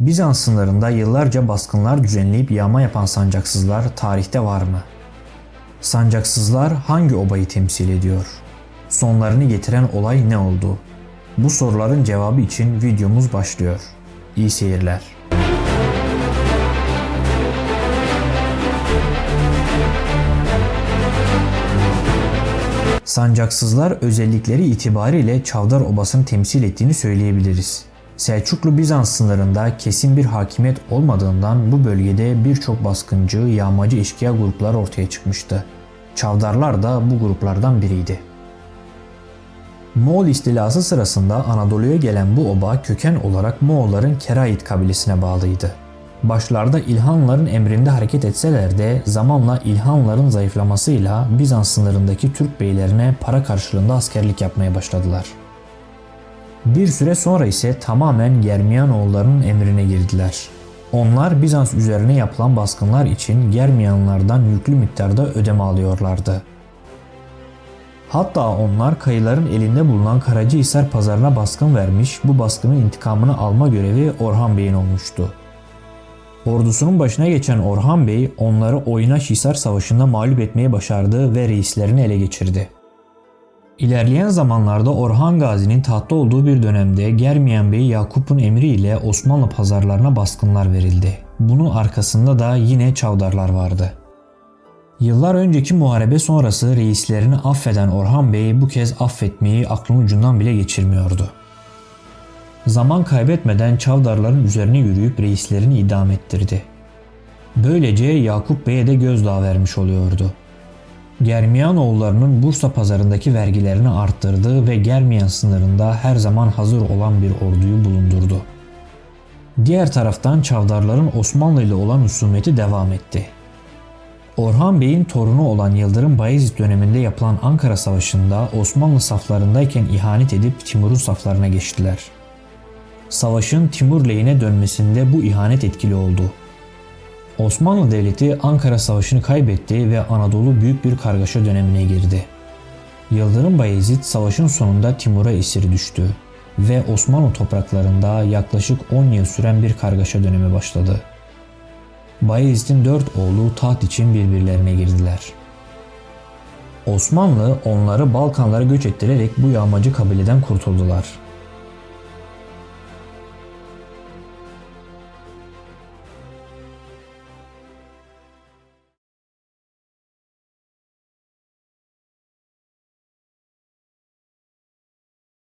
Bizans sınırında yıllarca baskınlar düzenleyip yağma yapan sancaksızlar tarihte var mı? Sancaksızlar hangi obayı temsil ediyor? Sonlarını getiren olay ne oldu? Bu soruların cevabı için videomuz başlıyor. İyi seyirler. Sancaksızlar özellikleri itibariyle Çavdar Obası'nı temsil ettiğini söyleyebiliriz. Selçuklu Bizans sınırında kesin bir hakimiyet olmadığından bu bölgede birçok baskıncı, yağmacı eşkıya grupları ortaya çıkmıştı. Çavdarlar da bu gruplardan biriydi. Moğol istilası sırasında Anadolu'ya gelen bu oba köken olarak Moğolların Kerait kabilesine bağlıydı. Başlarda İlhanların emrinde hareket etseler de zamanla İlhanların zayıflamasıyla Bizans sınırındaki Türk beylerine para karşılığında askerlik yapmaya başladılar. Bir süre sonra ise tamamen Germiyanoğullarının emrine girdiler. Onlar Bizans üzerine yapılan baskınlar için Germiyanlardan yüklü miktarda ödeme alıyorlardı. Hatta onlar kayıların elinde bulunan Karacahisar pazarına baskın vermiş, bu baskının intikamını alma görevi Orhan Bey'in olmuştu. Ordusunun başına geçen Orhan Bey onları Oynaş-Hisar Savaşı'nda mağlup etmeyi başardı ve reislerini ele geçirdi. İlerleyen zamanlarda Orhan Gazi'nin tahtta olduğu bir dönemde Germiyan Bey Yakup'un emriyle Osmanlı pazarlarına baskınlar verildi. Bunun arkasında da yine Çavdarlar vardı. Yıllar önceki muharebe sonrası reislerini affeden Orhan Bey bu kez affetmeyi aklın ucundan bile geçirmiyordu. Zaman kaybetmeden Çavdarların üzerine yürüyüp reislerini idam ettirdi. Böylece Yakup Bey'e de gözdağı vermiş oluyordu. Germiyanoğullarının Bursa pazarındaki vergilerini arttırdı ve Germiyan sınırında her zaman hazır olan bir orduyu bulundurdu. Diğer taraftan Çavdarların Osmanlı ile olan husumeti devam etti. Orhan Bey'in torunu olan Yıldırım Bayezid döneminde yapılan Ankara Savaşı'nda Osmanlı saflarındayken ihanet edip Timur'un saflarına geçtiler. Savaşın Timur lehine dönmesinde bu ihanet etkili oldu. Osmanlı Devleti Ankara Savaşı'nı kaybetti ve Anadolu büyük bir kargaşa dönemine girdi. Yıldırım Bayezid savaşın sonunda Timur'a esir düştü ve Osmanlı topraklarında yaklaşık 10 yıl süren bir kargaşa dönemi başladı. Bayezid'in dört oğlu taht için birbirlerine girdiler. Osmanlı onları Balkanlara göç ettirerek bu yağmacı kabileden kurtuldular.